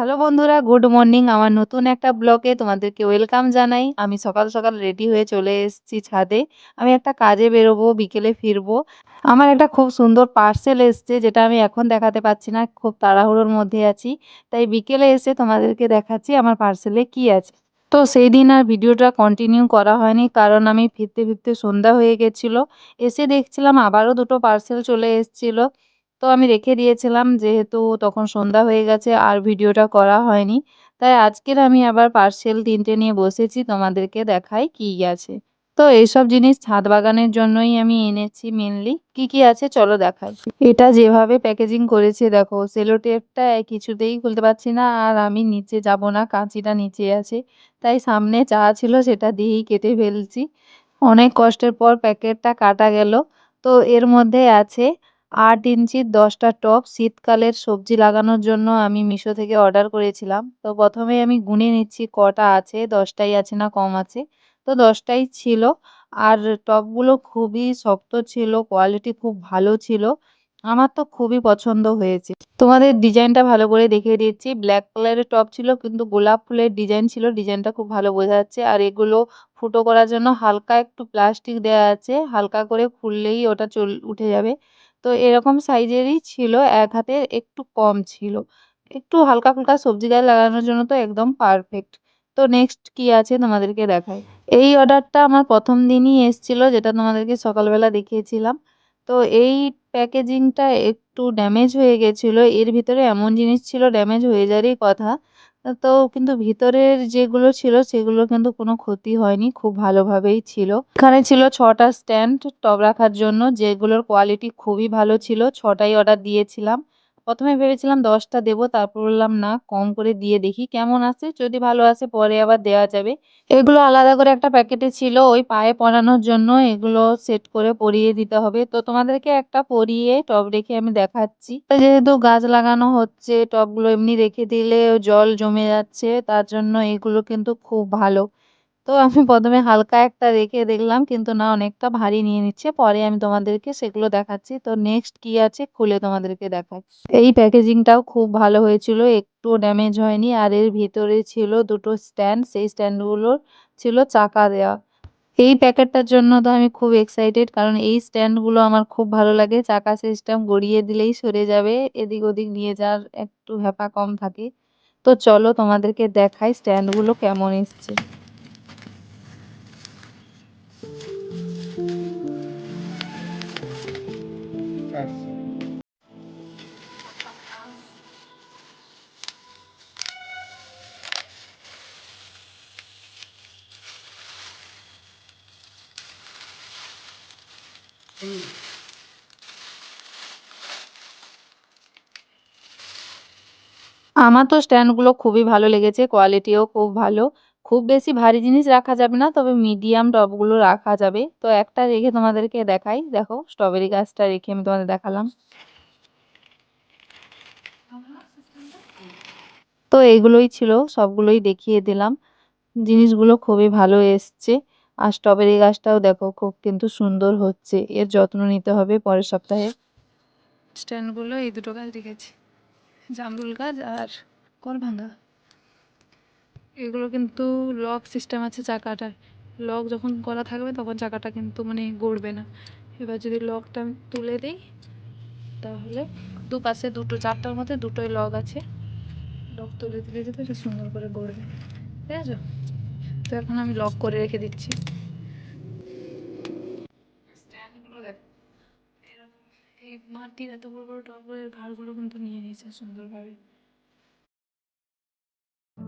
Hello বন্ধুরা, good morning. আমার নতুন একটা ব্লগে তোমাদেরকে ওয়েলকাম জানাই। আমি সকাল সকাল রেডি হয়ে চলে এসেছি ছাদে। আমি একটা কাজে বেরোবো, বিকেলে ফিরবো। আমার একটা খুব সুন্দর পার্সেল এসছে, যেটা আমি এখন দেখাতে পাচ্ছি না, খুব তাড়াহুড়োর মধ্যে আছি। তাই বিকেলে এসে তোমাদেরকে দেখাচ্ছি আমার পার্সেলে কি আছে। তো সেই দিন আর ভিডিওটা কন্টিনিউ করা হয়নি, কারণ আমি ফিরতে ফিরতে সন্ধ্যা হয়ে গেছিল। এসে দেখছিলাম আবারও দুটো পার্সেল চলে এসেছিল। তো আমি রেখে দিয়েছিলাম যেহেতু তখন সন্ধ্যা হয়ে গেছে আর ভিডিওটা করা হয়নি। তাই আজকের আমি আবার পার্সেল তিনটে নিয়ে বসেছি, তোমাদেরকে দেখাই কি আছে। তো এইসব জিনিস ছাদ বাগানের জন্যই আমি এনেছি মেনলি কি কি আছে চলো দেখাই। এটা যেভাবে প্যাকেজিং করেছে দেখো সেলো টেপটা কিছুতেই খুলতে পারছি না আর আমি নিচে যাব না, কাঁচিটা নিচে আছে। তাই সামনে যা ছিল সেটা দিয়েই কেটে ফেলছি। অনেক কষ্টের পর প্যাকেটটা কাটা গেল। তো এর মধ্যে আছে আট ইঞ্চির দশটা টব শীতকালের সবজি লাগানোর জন্য আমি মিশো থেকে অর্ডার করেছিলাম। তো প্রথমে আমি গুনে নিচ্ছি কটা আছে, দশটাই আছে না কম আছে। তো দশটাই ছিল আর টবগুলো খুবই শক্ত ছিল, কোয়ালিটি খুব ভালো ছিল। আমার তো খুবই পছন্দ হয়েছে। তোমাদের ডিজাইনটা ভালো করে দেখিয়ে দিচ্ছি। ব্ল্যাক কালারের টপ ছিল কিন্তু গোলাপ ফুলের ডিজাইন ছিল, ডিজাইনটা খুব ভালো বোঝা যাচ্ছে। আর এগুলো ফুটো করার জন্য হালকা একটু প্লাস্টিক দেওয়া আছে, হালকা করে খুললেই ওটা চল, উঠে যাবে। তো এরকম সাইজেরই ছিল, এক হাতের একটু কম ছিল। একটু হালকা ফুলকা সবজি গায়ে লাগানোর জন্য তো একদম পারফেক্ট তো নেক্সট কি আছে তোমাদেরকে দেখাই। এই অর্ডারটা আমার প্রথম দিনই এসছিল, যেটা তোমাদেরকে সকালবেলা দেখিয়েছিলাম। তো এই প্যাকেজিংটা একটু ড্যামেজ হয়ে গেছিল। এর ভিতরে এমন জিনিস ছিল ড্যামেজ হয়ে যাওয়ারই কথা। তো কিন্তু ভিতরের যেগুলো ছিল, সেগুলো কিন্তু কোনো ক্ষতি হয়নি, খুব ভালোভাবেই ছিল। এখানে ছিল ছটা স্ট্যান্ড টব রাখার জন্য যেগুলোর কোয়ালিটি খুবই ভালো ছিল, ছটাই অর্ডার দিয়েছিলাম। প্রথমে ভেবেছিলাম দশটা দেবো, তারপর বললাম, না, কম করে দিয়ে দেখি কেমন আসে যদি ভালো আসে পরে আবার দেওয়া যাবে। এগুলো আলাদা করে একটা প্যাকেটে ছিল, ওই পায়ে পরানোর জন্য এগুলো সেট করে পরিয়ে দিতে হবে। তো তোমাদেরকে একটা পরিয়ে টব রেখে আমি দেখাচ্ছি। যেহেতু গাছ লাগানো হচ্ছে, টবগুলো এমনি রেখে দিলে জল জমে যাচ্ছে, তার জন্য এগুলো কিন্তু খুব ভালো। তো আমি প্রথমে হালকা একটা রেখে দেখলাম, কিন্তু না, অনেকটা ভারী নিয়ে নিচ্ছে। পরে আমি তোমাদেরকে সেগুলো দেখাচ্ছি। তো নেক্সট কি আছে খুলে তোমাদেরকে দেখাই। এই প্যাকেজিংটাও খুব ভালো হয়েছিল একটুও ড্যামেজ হয়নি। আর এর ভিতরে ছিল দুটো স্ট্যান্ড সেই স্ট্যান্ডগুলোর ছিল চাকা দেওয়া। এই প্যাকেটটার জন্য তো আমি খুব এক্সাইটেড কারণ এই স্ট্যান্ডগুলো আমার খুব ভালো লাগে। চাকা সিস্টেম গড়িয়ে দিলেই সরে যাবে, এদিক ওদিক নিয়ে যাওয়ার একটু হ্যাপা কম থাকে। তো চলো তোমাদেরকে দেখাই স্ট্যান্ডগুলো কেমন এসছে। আমার তো স্ট্যান্ডগুলো খুবই ভালো লেগেছে, কোয়ালিটিও খুব ভালো। খুব বেশি ভারী জিনিস রাখা যাবে না, তবে মিডিয়াম টবগুলো রাখা যাবে। তো একটা রেখে তোমাদেরকে দেখাই। দেখো, স্ট্রবেরি গাছটা রেখে আমি তোমাদের দেখালাম। তো এইগুলোই ছিল, সবগুলোই দেখিয়ে দিলাম। জিনিসগুলো খুবই ভালো এসছে। আর স্ট্রবেরি গাছটাও দেখো খুব কিন্তু সুন্দর হচ্ছে। এর যত্ন নিতে হবে পরের সপ্তাহে। স্ট্যান্ডগুলো এই দুটো গাছ রেখেছি। জামরুল গাছ আর কলভাঙ্গা। এগুলো কিন্তু লক সিস্টেম আছে চাকাটার। লক যখন করা থাকবে তখন চাকাটা কিন্তু মানে গড়বে না। এবার যদি লকটা আমি তুলে দিই, তাহলে দুপাশে দুটো, চারটার মধ্যে দুটোই লক আছে। লক তুলে দিলে যেতে সুন্দর করে গড়বে। ঠিক আছে? তো এখন আমি লক করে রেখে দিচ্ছি। এই মাটির এত বড় বড় টবের ঘাড়গুলো কিন্তু নিয়ে নিয়েছে সুন্দরভাবে।